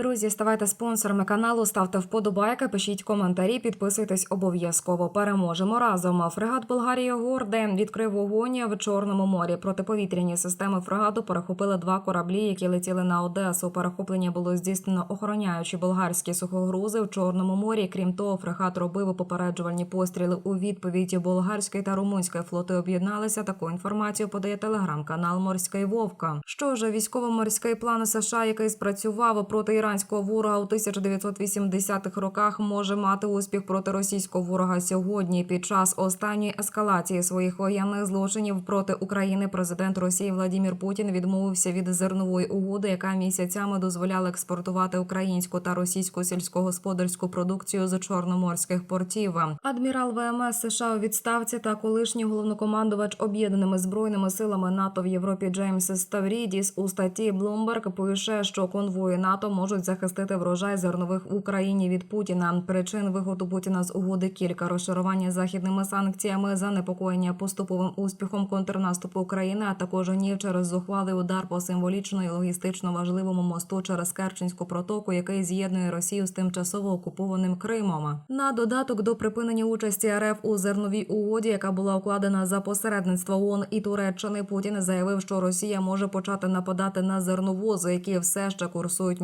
Друзі, ставайте спонсорами каналу, ставте вподобайки, пишіть коментарі, підписуйтесь обов'язково. Переможемо разом. Фрегат Болгарія Горде відкрив вогонь в Чорному морі. Протиповітряні системи фрегату перехопили два кораблі, які летіли на Одесу. Перехоплення було здійснено охороняючи болгарські сухогрузи в Чорному морі. Крім того, фрегат робив попереджувальні постріли у відповіді. Болгарської та румунської флоти об'єдналися. Таку інформацію подає телеграм-канал Морський Вовка. Що ж, військово-морський план США, який спрацював проти іранського ворога у 1980-х роках, може мати успіх проти російського ворога сьогодні. Під час останньої ескалації своїх воєнних злочинів проти України президент Росії Владімір Путін відмовився від зернової угоди, яка місяцями дозволяла експортувати українську та російську сільськогосподарську продукцію з чорноморських портів. Адмірал ВМС США у відставці та колишній головнокомандувач об'єднаними збройними силами НАТО в Європі Джеймс Ставрідіс у статті Bloomberg пише, що конвої НАТО можуть захистити врожай зернових в Україні від Путіна. Причин виходу Путіна з угоди кілька розшарування західними санкціями, занепокоєння поступовим успіхом контрнаступу України, а також гнів через зухвалий удар по символічно і логістично важливому мосту через Керченську протоку, який з'єднує Росію з тимчасово окупованим Кримом. На додаток до припинення участі РФ у зерновій угоді, яка була укладена за посередництва ООН і Туреччини, Путін заявив, що Росія може почати нападати на зерновози, які все ще курсують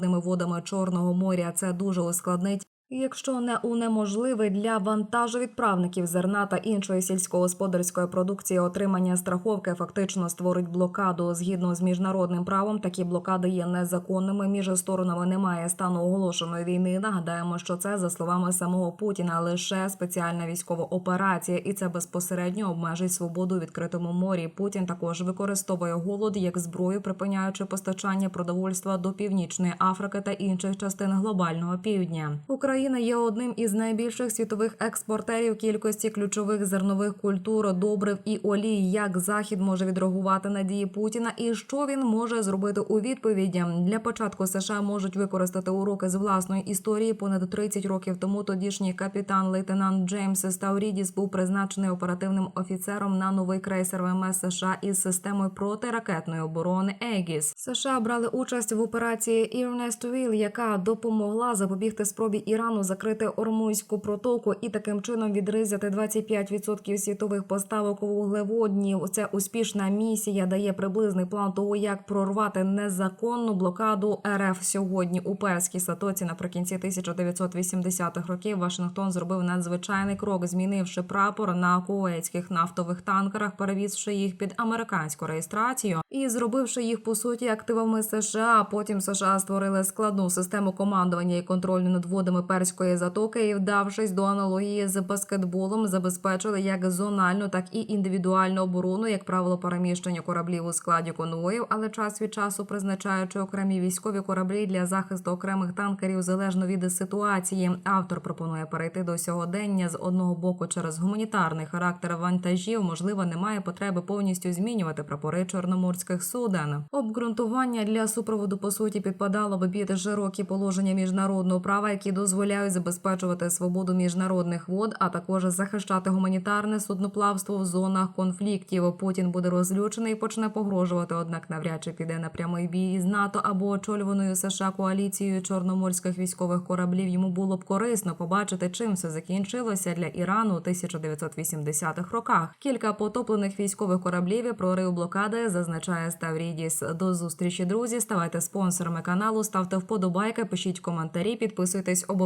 міжнародними водами Чорного моря. Це дуже ускладнить. Якщо не унеможливить для вантажовідправників зерна та іншої сільськогосподарської продукції отримання страховки фактично створить блокаду згідно з міжнародним правом. Такі блокади є незаконними. Між сторонами немає стану оголошеної війни. Нагадаємо, що це за словами самого Путіна лише спеціальна військова операція, і це безпосередньо обмежить свободу у відкритому морі. Путін також використовує голод як зброю, припиняючи постачання продовольства до північної Африки та інших частин глобального півдня. Україна є одним із найбільших світових експортерів кількості ключових зернових культур, добрив і олій. Як захід може відреагувати на дії Путіна, і що він може зробити у відповіді? Для початку США можуть використати уроки з власної історії. Понад 30 років тому тодішній капітан лейтенант Джеймс Стаурідіс був призначений оперативним офіцером на новий крейсер ВМС США із системою протиракетної оборони Егіс. США брали участь в операції Ірнест Віл, яка допомогла запобігти спробі Ірану закрити Ормузьку протоку і таким чином відризати 25% світових поставок вуглеводнів. Це успішна місія дає приблизний план того, як прорвати незаконну блокаду РФ сьогодні у перській сатоці. Наприкінці 1980-х років Вашингтон зробив надзвичайний крок, змінивши прапор на куейтських нафтових танкерах, перевізши їх під американську реєстрацію і зробивши їх по суті активами США. Потім США створили складну систему командування і контролю над водами перської затоки, і вдавшись до аналогії з баскетболом, забезпечили як зональну, так і індивідуальну оборону, як правило, переміщення кораблів у складі конвоїв, але час від часу призначаючи окремі військові кораблі для захисту окремих танкерів залежно від ситуації. Автор пропонує перейти до сьогодення з одного боку через гуманітарний характер вантажів. Можливо, немає потреби повністю змінювати прапори чорноморських суден. Обґрунтування для супроводу по суті підпадало би під широкі положення міжнародного права, які дозволяють забезпечувати свободу міжнародних вод, а також захищати гуманітарне судноплавство в зонах конфліктів. Путін буде розлючений і почне погрожувати, однак навряд чи піде на прямий бій із НАТО або очолюваною США коаліцією чорноморських військових кораблів. Йому було б корисно побачити, чим все закінчилося для Ірану у 1980-х роках. Кілька потоплених військових кораблів і прорив блокади зазначає Ставрідіс. До зустрічі, друзі. Ставайте спонсорами каналу, ставте вподобайки, пишіть коментарі, підписуйтесь